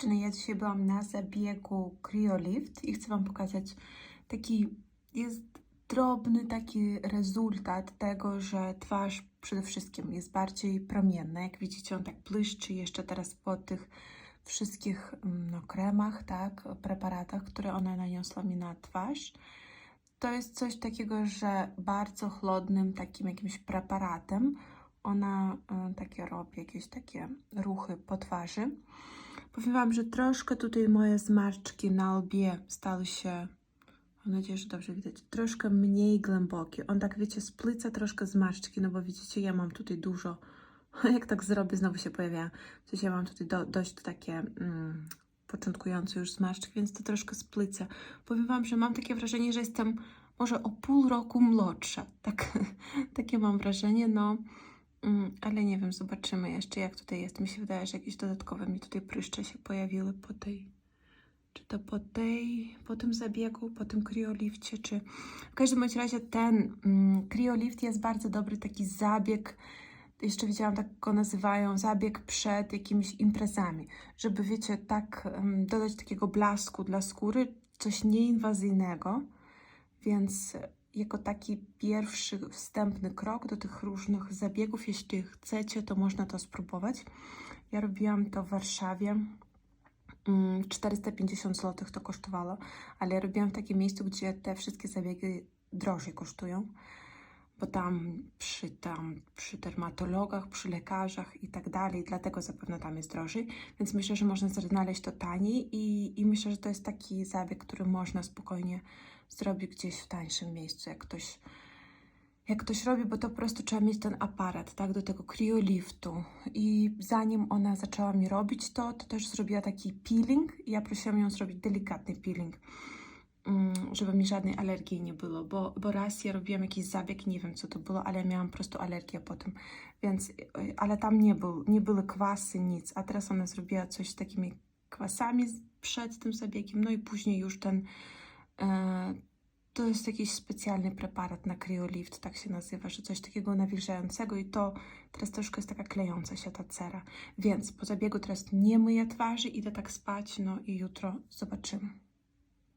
dziewczyny, ja dzisiaj byłam na zabiegu CryoLift i chcę Wam pokazać taki, jest drobny taki rezultat tego, że twarz przede wszystkim jest bardziej promienna. Jak widzicie, on tak błyszczy jeszcze teraz po tych wszystkich mm, no, kremach, tak, preparatach, które ona naniosła mi na twarz. To jest coś takiego, że bardzo chłodnym takim jakimś preparatem ona e, takie robi, jakieś takie ruchy po twarzy. Powiem Wam, że troszkę tutaj moje zmarszczki na łbie stały się, mam nadzieję, że dobrze widać, troszkę mniej głębokie. On tak, wiecie, spłyca troszkę zmarszczki, no bo widzicie, ja mam tutaj dużo, jak tak zrobię, znowu się pojawia. W sensie ja mam tutaj do, dość takie mm, początkujące już zmarszczki, więc to troszkę spłyca. Powiem Wam, że mam takie wrażenie, że jestem może o pół roku młodsza. Tak, takie mam wrażenie, no. Mm, ale nie wiem, zobaczymy jeszcze jak tutaj jest. Mi się wydaje, że jakieś dodatkowe mi tutaj pryszcze się pojawiły po tej, czy to po tej, po tym zabiegu, po tym kriolifcie, czy w każdym bądź razie ten mm, kriolift jest bardzo dobry taki zabieg, jeszcze widziałam, tak go nazywają, zabieg przed jakimiś imprezami, żeby wiecie, tak um, dodać takiego blasku dla skóry, coś nieinwazyjnego, więc jako taki pierwszy wstępny krok do tych różnych zabiegów. Jeśli chcecie, to można to spróbować. Ja robiłam to w Warszawie. 450 zł to kosztowało, ale ja robiłam w takim miejscu, gdzie te wszystkie zabiegi drożej kosztują, bo tam przy, tam przy dermatologach, przy lekarzach i tak dalej, dlatego zapewne tam jest drożej, więc myślę, że można znaleźć to taniej i, i myślę, że to jest taki zabieg, który można spokojnie zrobi gdzieś w tańszym miejscu, jak ktoś, jak ktoś robi, bo to po prostu trzeba mieć ten aparat, tak, do tego crioliftu. I zanim ona zaczęła mi robić to, to też zrobiła taki peeling. Ja prosiłam ją zrobić delikatny peeling, żeby mi żadnej alergii nie było, bo, bo raz ja robiłam jakiś zabieg, nie wiem co to było, ale miałam po prostu alergię potem, więc, ale tam nie, był, nie były kwasy, nic, a teraz ona zrobiła coś z takimi kwasami przed tym zabiegiem, no i później już ten E, to jest jakiś specjalny preparat na kryolift, tak się nazywa, że coś takiego nawilżającego i to teraz troszkę jest taka klejąca się ta cera. Więc po zabiegu teraz nie myję twarzy, idę tak spać, no i jutro zobaczymy.